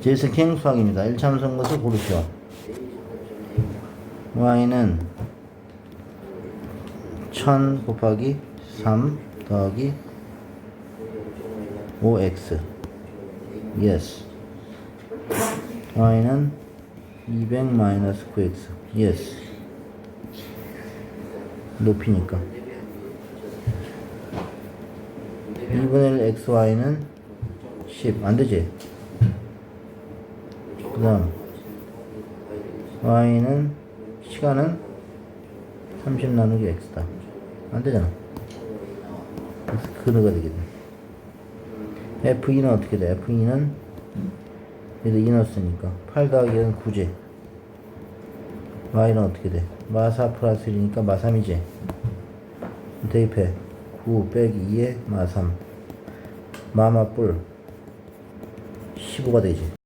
킹 수학입니다. 1참선 것을 고르시오. y는 1000 곱하기 3 더하기 5x yes. Y는 200 마이너스 9x yes. 높이니까. 2분의 1 xy는 10 안되지 그 다음 y는 시간은 30 나누기 x다. 안 되잖아. 그래서 근어가 되겠네. F2는 어떻게 돼? F2는 얘도 2 넣었으니까. 8 더하기 1은 9제. Y는 어떻게 돼? 마4 플러스 1이니까 마3이지. 대입해. 9 빼기 2에 마3 마마 뿔 15가 되지